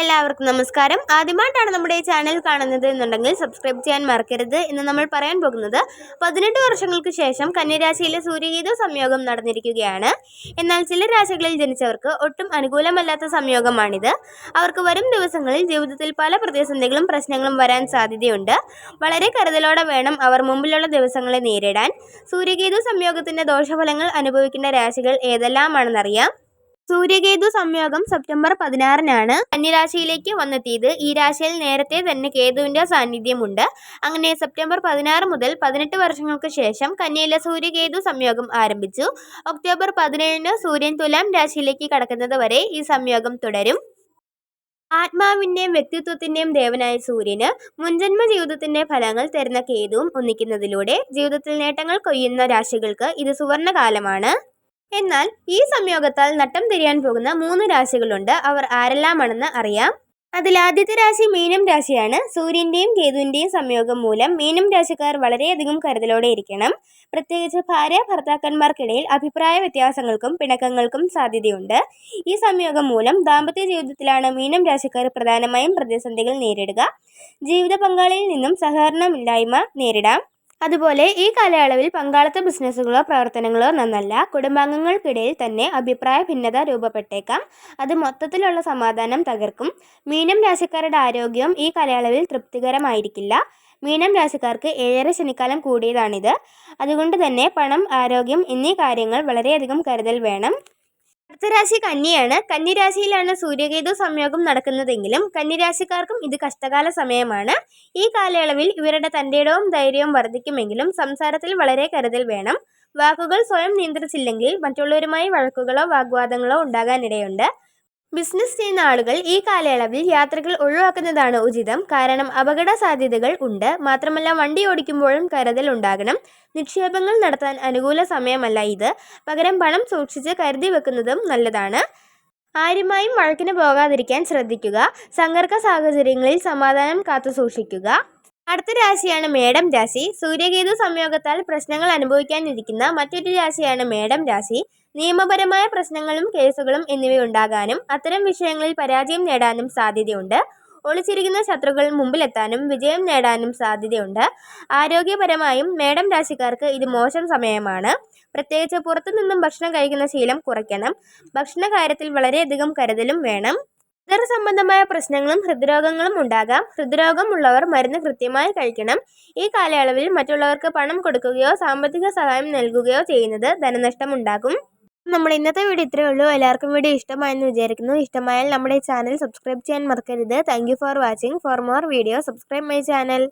എല്ലാവർക്കും നമസ്കാരം. ആദ്യമായിട്ടാണ് നമ്മുടെ ഈ ചാനൽ കാണുന്നത് എന്നുണ്ടെങ്കിൽ സബ്സ്ക്രൈബ് ചെയ്യാൻ മറക്കരുത് ഇന്ന് നമ്മൾ പറയാൻ പോകുന്നത്. പതിനെട്ട് വർഷങ്ങൾക്ക് ശേഷം കന്യരാശിയിലെ സൂര്യഗീത സംയോഗം നടന്നിരിക്കുകയാണ്. എന്നാൽ ചില രാശികളിൽ ജനിച്ചവർക്ക് ഒട്ടും അനുകൂലമല്ലാത്ത സംയോഗമാണിത്. അവർക്ക് വരും ദിവസങ്ങളിൽ ജീവിതത്തിൽ പല പ്രതിസന്ധികളും പ്രശ്നങ്ങളും വരാൻ സാധ്യതയുണ്ട്. വളരെ കരുതലോടെ വേണം അവർ മുമ്പിലുള്ള ദിവസങ്ങളെ നേരിടാൻ. സൂര്യഗീത സംയോഗത്തിന്റെ ദോഷഫലങ്ങൾ അനുഭവിക്കുന്ന രാശികൾ ഏതെല്ലാമാണെന്നറിയാം. സൂര്യകേതു സംയോഗം സെപ്റ്റംബർ പതിനാറിനാണ് കന്യരാശിയിലേക്ക് വന്നെത്തിയത്. ഈ രാശിയിൽ നേരത്തെ തന്നെ കേതുവിന്റെ സാന്നിധ്യമുണ്ട്. അങ്ങനെ സെപ്റ്റംബർ പതിനാറ് മുതൽ പതിനെട്ട് വർഷങ്ങൾക്ക് ശേഷം കന്യയിലെ സൂര്യകേതു സംയോഗം ആരംഭിച്ചു. ഒക്ടോബർ പതിനേഴിന് സൂര്യൻ തുലാം രാശിയിലേക്ക് കടക്കുന്നത് വരെ ഈ സംയോഗം തുടരും. ആത്മാവിന്റെയും വ്യക്തിത്വത്തിന്റെയും ദേവനായ സൂര്യന് മുൻജന്മ ജീവിതത്തിന്റെ ഫലങ്ങൾ തരുന്ന കേതുവും ഒന്നിക്കുന്നതിലൂടെ ജീവിതത്തിൽ നേട്ടങ്ങൾ കൊയ്യുന്ന രാശികൾക്ക് ഇത് സുവർണകാലമാണ്. എന്നാൽ ഈ സംയോഗത്താൽ നട്ടം തിരിയാൻ പോകുന്ന മൂന്ന് രാശികളുണ്ട്. അവർ ആരെല്ലാമാണെന്ന് അറിയാം. അതിൽ ആദ്യത്തെ രാശി മീനം രാശിയാണ്. സൂര്യന്റെയും കേതുവിന്റെയും സംയോഗം മൂലം മീനം രാശിക്കാർ വളരെയധികം കരുതലോടെ ഇരിക്കണം. പ്രത്യേകിച്ച് ഭാര്യ ഭർത്താക്കന്മാർക്കിടയിൽ അഭിപ്രായ വ്യത്യാസങ്ങൾക്കും പിണക്കങ്ങൾക്കും സാധ്യതയുണ്ട്. ഈ സംയോഗം മൂലം ദാമ്പത്യ ജീവിതത്തിലാണ് മീനം രാശിക്കാർ പ്രധാനമായും പ്രതിസന്ധികൾ നേരിടുക. ജീവിത പങ്കാളിയിൽ നിന്നും സഹകരണമില്ലായ്മ നേരിടാം. അതുപോലെ ഈ കാലയളവിൽ പങ്കാളിത്ത ബിസിനസ്സുകളോ പ്രവർത്തനങ്ങളോ നന്നല്ല കുടുംബാംഗങ്ങൾക്കിടയിൽ തന്നെ അഭിപ്രായ ഭിന്നത രൂപപ്പെട്ടേക്കാം. അത് മൊത്തത്തിലുള്ള സമാധാനം തകർക്കും. മീനം രാശിക്കാരുടെ ആരോഗ്യം ഈ കാലയളവിൽ തൃപ്തികരമായിരിക്കില്ല. മീനം രാശിക്കാർക്ക് ഏഴര ശനിക്കാലം കൂടിയതാണിത്. അതുകൊണ്ട് തന്നെ പണം ആരോഗ്യം എന്നീ കാര്യങ്ങൾ വളരെയധികം കരുതൽ വേണം. രാശി കന്നിയാണ്. കന്നിരാശിയിലാണ് സൂര്യകേതു സംയോഗം നടക്കുന്നതെങ്കിലും കന്നിരാശിക്കാർക്കും ഇത് കഷ്ടകാല സമയമാണ്. ഈ കാലയളവിൽ ഇവരുടെ തന്റെടവും ധൈര്യവും വർദ്ധിക്കുമെങ്കിലും സംസാരത്തിൽ വളരെ കരുതൽ വേണം. വാക്കുകൾ സ്വയം നിയന്ത്രിച്ചില്ലെങ്കിൽ മറ്റുള്ളവരുമായി വഴക്കുകളോ വാഗ്വാദങ്ങളോ ഉണ്ടാകാനിടയുണ്ട്. ബിസിനസ് ചെയ്യുന്ന ആളുകൾ ഈ കാലയളവിൽ യാത്രകൾ ഒഴിവാക്കുന്നതാണ് ഉചിതം. കാരണം അപകട സാധ്യതകൾ ഉണ്ട്. മാത്രമല്ല വണ്ടി ഓടിക്കുമ്പോഴും കരുതൽ ഉണ്ടാകണം. നിക്ഷേപങ്ങൾ നടത്താൻ അനുകൂല സമയമല്ല ഇത്. പകരം പണം സൂക്ഷിച്ച് കരുതി വെക്കുന്നതും നല്ലതാണ്. ആരുമായും വഴക്കിന് പോകാതിരിക്കാൻ ശ്രദ്ധിക്കുക. സങ്കർക്ക സാഹചര്യങ്ങളിൽ സമാധാനം കാത്തു സൂക്ഷിക്കുക അടുത്ത രാശിയാണ് മേടം രാശി. സൂര്യകേതു സംയോഗത്താൽ പ്രശ്നങ്ങൾ അനുഭവിക്കാനിരിക്കുന്ന മറ്റൊരു രാശിയാണ് മേടം രാശി. നിയമപരമായ പ്രശ്നങ്ങളും കേസുകളും എന്നിവയുണ്ടാകാനും അത്തരം വിഷയങ്ങളിൽ പരാജയം നേടാനും സാധ്യതയുണ്ട്. ഒളിച്ചിരിക്കുന്ന ശത്രുക്കൾ മുമ്പിലെത്താനും വിജയം നേടാനും സാധ്യതയുണ്ട്. ആരോഗ്യപരമായും മേടം രാശിക്കാർക്ക് ഇത് മോശം സമയമാണ്. പ്രത്യേകിച്ച് പുറത്തുനിന്നും ഭക്ഷണം കഴിക്കുന്ന ശീലം കുറയ്ക്കണം. ഭക്ഷണ കാര്യത്തിൽ വളരെയധികം കരുതലും വേണം. സംബന്ധമായ പ്രശ്നങ്ങളും ഹൃദ്രോഗങ്ങളും ഉണ്ടാകാം. ഹൃദ്രോഗം ഉള്ളവർ മരുന്ന് കൃത്യമായി കഴിക്കണം. ഈ കാലയളവിൽ മറ്റുള്ളവർക്ക് പണം കൊടുക്കുകയോ സാമ്പത്തിക സഹായം നൽകുകയോ ചെയ്യുന്നത് ധനനഷ്ടം ഉണ്ടാകും നമ്മുടെ ഇന്നത്തെ വീഡിയോ ഇത്രയേ ഉള്ളൂ. എല്ലാവർക്കും വീഡിയോ ഇഷ്ടമായെന്ന് വിചാരിക്കുന്നു. ഇഷ്ടമായാൽ നമ്മുടെ ചാനൽ സബ്സ്ക്രൈബ് ചെയ്യാൻ മറക്കരുത്. Thank for watching for more video subscribe my channel